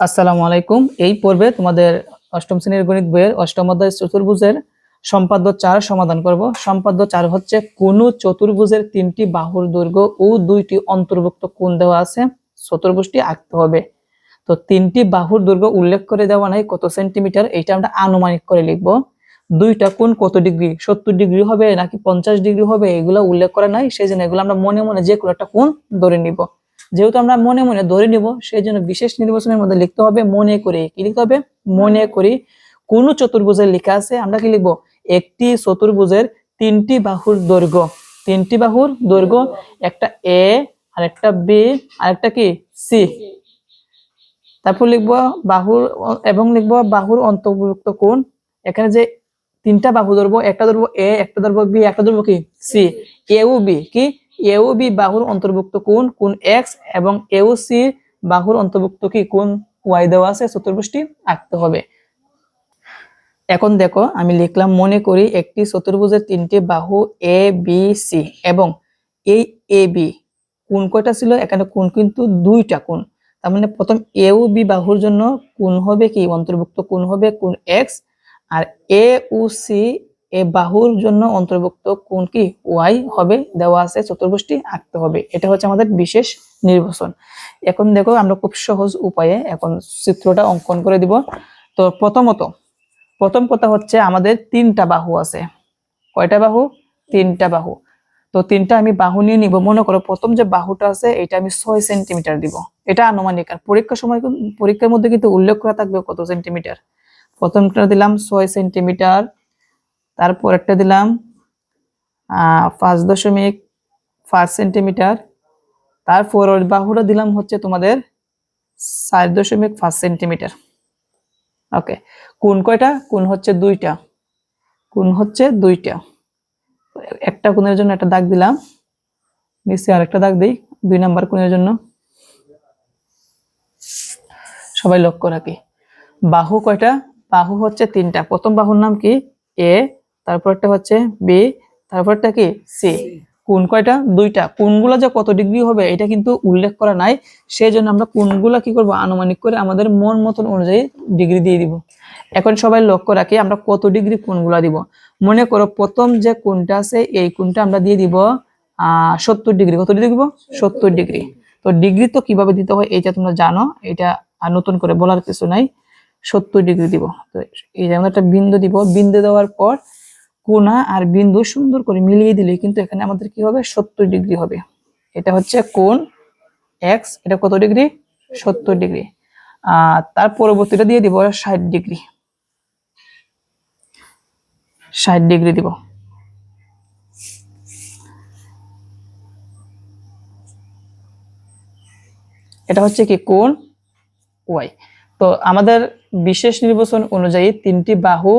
আসসালামু আলাইকুম। এই পর্বে তোমাদের অষ্টম শ্রেণির গণিত বইয়ের অষ্টম অধ্যায় চতুর্ভুজের সম্পাদ্য চার সমাধান করব। সম্পাদ্য চার হচ্ছে, কোন চতুর্ভুজের তিনটি বাহুর দৈর্ঘ্য ও দুইটি অন্তর্ভুক্ত কোণ দেওয়া আছে? চতুর্ভুজটি আঁকতে হবে। তো তিনটি বাহুর দৈর্ঘ্য উল্লেখ করে দেওয়া নাই, কত সেন্টিমিটার? এইটা আমরা আনুমানিক করে লিখব। দুইটা কোণ কত ডিগ্রি? সত্তর ডিগ্রি হবে নাকি পঞ্চাশ ডিগ্রি হবে? এগুলো উল্লেখ করা নাই সেই জন্য এগুলো আমরা মনে মনে যে কোনো একটা কোণ ধরে নিব। যেহেতু আমরা মনে মনে ধরে নিব সেই জন্য বিশেষ নির্বাচনের মধ্যে লিখতে হবে মনে করে। কি লিখতে হবে? মনে করি। কোন চতুর্ভুজের লেখা আছে? আমরা কি লিখব? একটি চতুর্ভুজের তিনটি বাহুর দৈর্ঘ্য। তিনটি বাহুর দৈর্ঘ্য, একটা এ আর একটা বি আর একটা কি? সি তারপর লিখব বাহুর, এবং লিখব বাহুর অন্তর্ভুক্ত কোণ। এখানে যে তিনটা বাহু ধরবো, একটা ধরবো এ একটা ধরবো বি একটা ধরবো কি? সি এ ও বি কি? এও বি বাহুর অন্তর্ভুক্ত কোন কোন এক্স এবং এও সি বাহুর অন্তর্ভুক্ত কি? কোন ওয়াই দেওয়া আছে, চতুর্ভুজটি আঁকতে হবে। এখন দেখো, আমি লিখলাম মনে করি একটি চতুর্ভুজের তিনটি বাহু এ বি সি এবং এই এ বি কোন কয়টা ছিল? এখানে কোন কিন্তু দুইটা কোন তার মানে প্রথম এও বি বাহুর জন্য কোন হবে কি? অন্তর্ভুক্ত কোন হবে কোন এক্স আর এ ও সি এ বাহুর জন্য অন্তর্ভুক্ত কোন কি? ওয়াই হবে, দেওয়া আছে চতুর্ভুজটি আঁকতে হবে। এটা হচ্ছে আমাদের বিশেষ নির্বাচন। এখন দেখো, আমরা খুব সহজ উপায়ে এখন চিত্রটা অঙ্কন করে দিব। তো প্রথমত, প্রথম কথা হচ্ছে আমাদের তিনটা বাহু আছে। কয়টা বাহু? তিনটা বাহু। তো তিনটা আমি বাহু নিয়ে নিব। মনে করো, প্রথম যে বাহুটা আছে, এটা আমি ছয় সেন্টিমিটার দিব। এটা আনুমানিক। আর পরীক্ষার সময় পরীক্ষার মধ্যে কিন্তু উল্লেখ করা থাকবে কত সেন্টিমিটার। প্রথমটা দিলাম ছয় সেন্টিমিটার। তারপর একটা দিলাম পাঁচ দশমিক পাঁচ সেন্টিমিটার। তারপর ওর বাহুটা দিলাম হচ্ছে তোমাদের চার দশমিক পাঁচ সেন্টিমিটার। ওকে, কোন কয়টা? কোন হচ্ছে দুইটা। কোন হচ্ছে দুইটা। একটা কোণের জন্য একটা দাগ দিলাম। নিচে আরেকটা দাগ দিই, দুই নাম্বার কোণের জন্য। সবাই লক্ষ্য রাখি। বাহু কয়টা? বাহু হচ্ছে তিনটা। প্রথম বাহুর নাম কি? এ তারপরটা হচ্ছে বি তারপরটা কি? সি। কোন কয়টা? দুইটা। কোনগুলো যে কত ডিগ্রি হবে এটা কিন্তু উল্লেখ করা নাই। সেই জন্য আমরা কোনগুলো কি করব? আনুমানিক করে আমাদের মন মতন অনুযায়ী ডিগ্রি দিয়ে দিব। এখন সবাই লক্ষ্য রাখি আমরা কত ডিগ্রি কোনগুলো দিব? মনে করো প্রথম যে কোনটা আছে এই কোনটা আমরা দিয়ে দিব আহ সত্তর ডিগ্রি। কত ডিগ্রি দিব? সত্তর ডিগ্রি। তো ডিগ্রি তো কীভাবে দিতে হয় এটা তোমরা জানো। এটা নতুন করে বলার কিছু নাই। সত্তর ডিগ্রি দিব। তো এই যে আমরা একটা বিন্দু দিব। বিন্দু দেওয়ার পর কোনা আর বিন্দু সুন্দর করে মিলিয়ে দিলে কিন্তু এখানে আমাদের কি হবে? সত্তর ডিগ্রি হবে। এটা হচ্ছে কোন এক্স এটা কত ডিগ্রি? সত্তর ডিগ্রি। আর তার পরবর্তীটা দিয়ে দিব ষাট ডিগ্রি। ষাট ডিগ্রি দিব। এটা হচ্ছে কি কোন ওয়াই তো আমাদের বিশেষ নির্বাচন অনুযায়ী তিনটি বাহু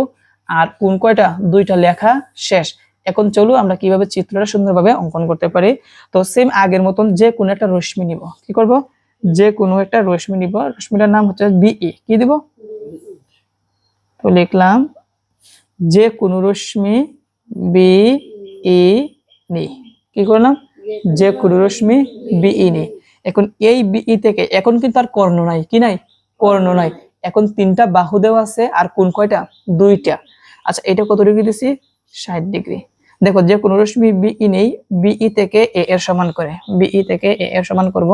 আর কোন কয়টা? দুইটা লেখা শেষ। এখন চলো আমরা কীভাবে চিত্রটা সুন্দরভাবে অঙ্কন করতে পারি। তো সেম আগের মতন যে কোনো একটা রশ্মি নিব। কি করব? যে কোনো একটা রশ্মি নিব। রশ্মিটার নাম হচ্ছে বিই কি দিব? তো লিখলাম যে কোনো রশ্মি বি ই নি কি করলাম? যে কোনো রশ্মি বিই নি এখন এই বিই থেকে এখন কিন্তু আর কর্ণ নাই। কি নাই? কর্ণ নাই। এখন তিনটা বাহু দেওয়া আছে আর কোন কয়টা? দুইটা। আচ্ছা এটা কত ডিগ্রি দিছি? ষাট ডিগ্রি। দেখো, যে কোনো রশ্মি বিই নেই বিই থেকে এ এর সমান করে। বিই থেকে এ এর সমান করব।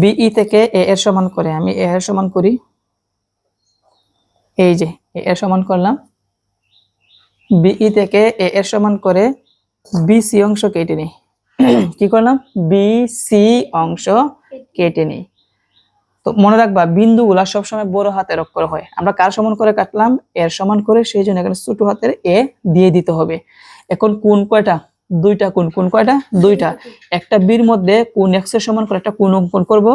বিই থেকে এ এর সমান করে, আমি এ এর সমান করি। এই যে এ এর সমান করলাম। বিই থেকে এ এর সমান করে বিসি অংশ কেটে নিই। কি করলাম? বি সি অংশ কেটে নিই। তো মনে রাখবা, বিন্দুগুলা সবসময় বড় হাতের অক্ষর হয়। আমরা কার সমান করে কাটলাম? এর সমান করে সেই জন্য এখানে ছোট হাতের এ দিয়ে দিতে হবে। এখন কোন কয়টা? দুইটা কোন কোন কয়টা? দুইটা। একটা বির মধ্যে কোন এক্সের সমান করে একটা কোন অঙ্কন করব?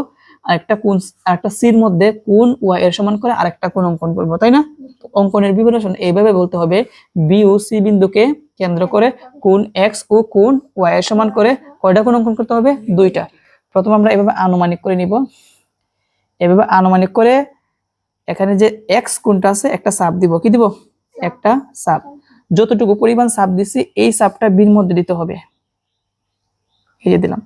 আর একটা কোন আর একটা সির মধ্যে কোন ওয়াই এর সমান করে আরেকটা কোন অঙ্কন করব, তাই না? অঙ্কনের বিবরণ এইভাবে বলতে হবে বি ও সি বিন্দুকে কেন্দ্র করে কোন এক্স ও কোন ওয়াই এর সমান করে কয়টা কোন অঙ্কন করতে হবে? দুইটা। প্রথম আমরা এভাবে আনুমানিক করে নিব। এভাবে আনুমানিক করে এখানে যে এক্স কোনটা আছে, একটা সাপ দিব। কি দিব? একটা সাপ যতটুকু পরিমাণ চাপ দিছি, এই চাপটা বির মধ্যে দিতে হবে। এই যে দিলাম।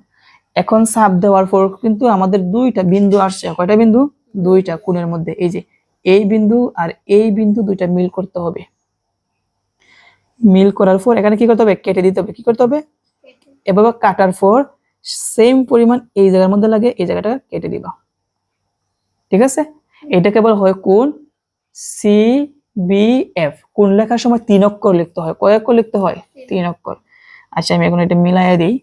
এখন চাপ দেওয়ার পর কিন্তু আমাদের দুইটা বিন্দু আসছে। কয়টা বিন্দু? দুইটা কোণের মধ্যে। এই যে এই বিন্দু আর এই বিন্দু দুইটা মিল করতে হবে। মিল করার পর এখানে কি করতে হবে? কেটে দিতে হবে। কি করতে হবে? এভাবে কাটার পর সেম পরিমাণ এই জায়গার মধ্যে লাগে এই জায়গাটা কেটে দিবা। ঠিক আছে? এটা কেবল হয় কোন সি বি এফ কোন লেখার সময় তিন অক্ষর লিখতে হয়। কয় অক্ষর লিখতে হয়? তিন অক্ষর। আচ্ছা আমি এখন এটা মিলাইয়া দিই।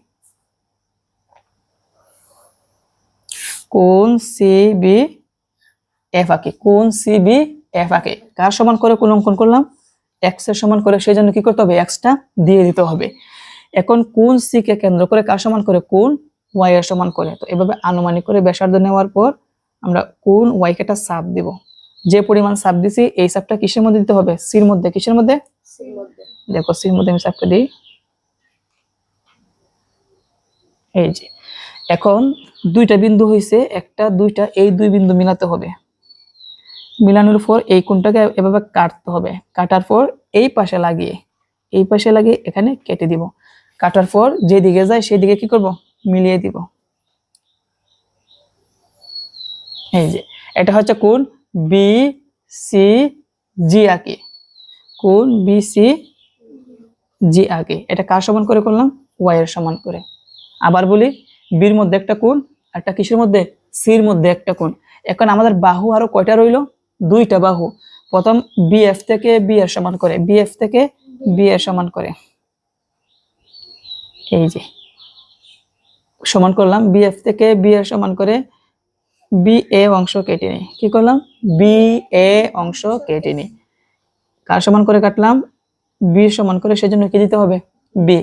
কোন সি বি এফ আঁকে কোন সি বি এফ আঁকে কার সমান করে কোন অঙ্কন করলাম? এক্সের সমান করে সেই জন্য কি করতে হবে? এক্সটা দিয়ে দিতে হবে। এখন কোন সি কে কেন্দ্র করে কার সমান করে? কোন ওয়াই এর সমান করে? তো এভাবে আনুমানিক করে ব্যাসার্ধ নেওয়ার পর আমরা কোন ওয়াই কে একটা সাপ দিব। যে পরিমাণ সাপ দিছি এই সাপটা কিসের মধ্যে দিতে হবে? সির মধ্যে। কিসের মধ্যে? দেখো সির মধ্যে আমি সাপটা দিই। এই যে এখন দুইটা বিন্দু হয়েছে একটা, দুইটা, এই দুই বিন্দু মিলাতে হবে। মিলানোর পর এই কোনটাকে এভাবে কাটতে হবে। কাটার পর এই পাশে লাগিয়ে, এই পাশে লাগিয়ে এখানে কেটে দিব। কাটার পর যেদিকে যায় সেদিকে কি করব? মিলিয়ে দিব। এই যে, এটা হচ্ছে কোন বি সি জি আঁকি। কোন বি সি জি আঁকি। এটা কার সমান করে করলাম? ওয়াই এর সমান করে। আবার বলি বির মধ্যে একটা কোণ একটা কিসের মধ্যে? সির মধ্যে একটা কোণ। এখন আমাদের বাহু আরও কয়টা রইল? দুইটা বাহু। প্রথম বিএফ থেকে বি এর সমান করে। বিএফ থেকে বি এর সমান করে। এই যে। সমান করলাম। বিএফ থেকে বি এর সমান করে বি এ অংশ কেটে নিই। কি করলাম? বি এ অংশ কেটে নিই। কার সমান করে কাটলাম? বি সমান করে, সেজন্য কি দিতে হবে? বি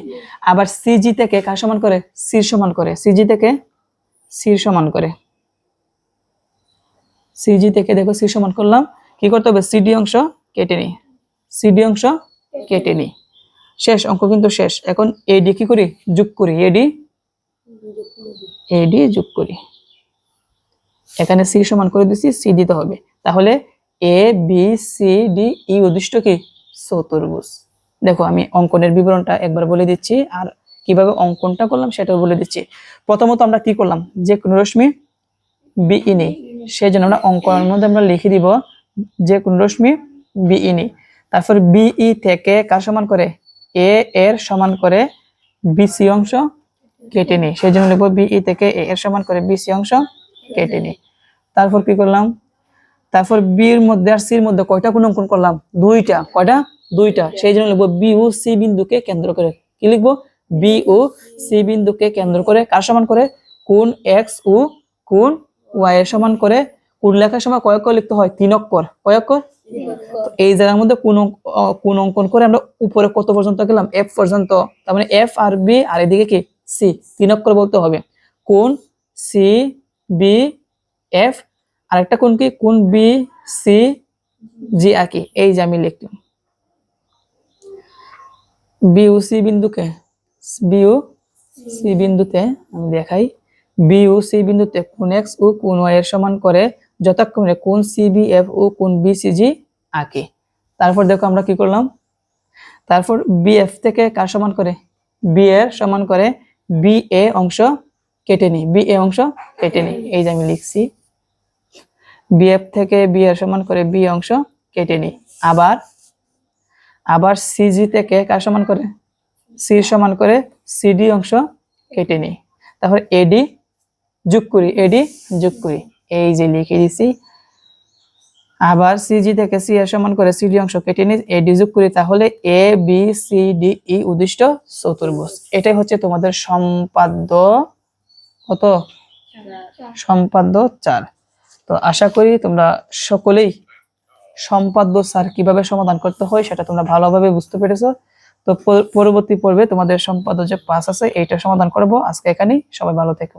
আবার সিজি থেকে কার সমান করে? সির সমান করে। সিজি থেকে সির সমান করে। সিজি থেকে দেখো সি সমান করলাম। কি করতে হবে? সিডি অংশ কেটে নিই। সিডি অংশ কেটে নিই। শেষ, অঙ্ক কিন্তু শেষ। এখন এডি কি করি? যোগ করি। এডি এডি যোগ করি। এখানে সি সমান করে দিছি সি দিতে হবে। তাহলে A B C D E উদ্দিষ্ট কি? চতুর্ভুজ। দেখো, আমি অঙ্কনের বিবরণটা একবার বলে দিচ্ছি, আর কীভাবে অঙ্কনটা করলাম সেটাও বলে দিচ্ছি। প্রথমত আমরা কি করলাম? যে কোন রশ্মি বিই নেই সেই জন্য আমরা অঙ্কনের মধ্যে আমরা লিখে দিব যে কোন রশ্মি বিই নেই। তারপর বিই থেকে কার সমান করে? এ এর সমান করে বিসি অংশ কেটে নিই সেই জন্য লিখব বিই থেকে এ এর সমান করে বিসি অংশ কেটে নিই। তারপর কি করলাম? তারপর বির মধ্যে আর সির মধ্যে কয়টা কোন অঙ্কন করলাম? দুইটা, কয়টা? দুইটা। সেই জন্য লিখব বি ও সি বিন্দুকে কেন্দ্র করে। কি লিখব? বি ও সি বিন্দুকে কেন্দ্র করে কার সমান করে? কোন এক্স ও কোন ওয়াই এর সমান করে? কোন লেখার সময় কয় অক্ষর লিখতে হয়? তিন অক্ষর। কয় অক্ষর? তো এই জায়গার মধ্যে কোন কোন অঙ্কন করে আমরা উপরে কত পর্যন্ত গেলাম? এফ পর্যন্ত। তার মানে এফ আর বি আর এদিকে কি? সি তিন অক্ষর বলতে হবে। কোন সি বি এফ আরেকটা কোন কি? কোন বি সি জি আর কি? এই যে আমি লিখলাম। বিউ সি বিন্দুকে, বিউ সি বিন্দুতে আমি দেখাই বি ও সি বিন্দুতে কোন এক্স ও কোন ওয়াই এর সমান করে যথাক্রমে কোন সি বি এফ ও কোন বি সি জি আঁকে। তারপর দেখো আমরা কি করলাম? তারপর বি এফ থেকে কার সমান করে? বি এর সমান করে বি এ অংশ কেটে নি বি এ অংশ কেটে নি এই যে আমি লিখছি। বি এফ থেকে বি এর সমান করে বি অংশ কেটে নি আবার আবার সিজি থেকে কার সমান করে? সি সমান করে সিডি অংশ কেটে নিই। তারপর এডি যোগ করি এডি যোগ করি। এই যে লিখে দিছি। আবার সিজি থেকে সি এর সমান করে সিডি অংশ কেটে নিই এডি যোগ করি তাহলে A B C D E উদ্দিষ্ট চতুর্ভুজ। এটাই হচ্ছে তোমাদের সম্পাদ্য কত? সম্পাদ্য চার। তো আশা করি তোমরা সকলেই সম্পাদ্য সার কীভাবে সমাধান করতে হয় সেটা তোমরা ভালোভাবে বুঝতে পেরেছ। তো পরবর্তী পর্বে তোমাদের সম্পাদ্য যে পাস আছে, এইটা সমাধান করব। আজকে এখানেই, সবাই ভালো থেকো।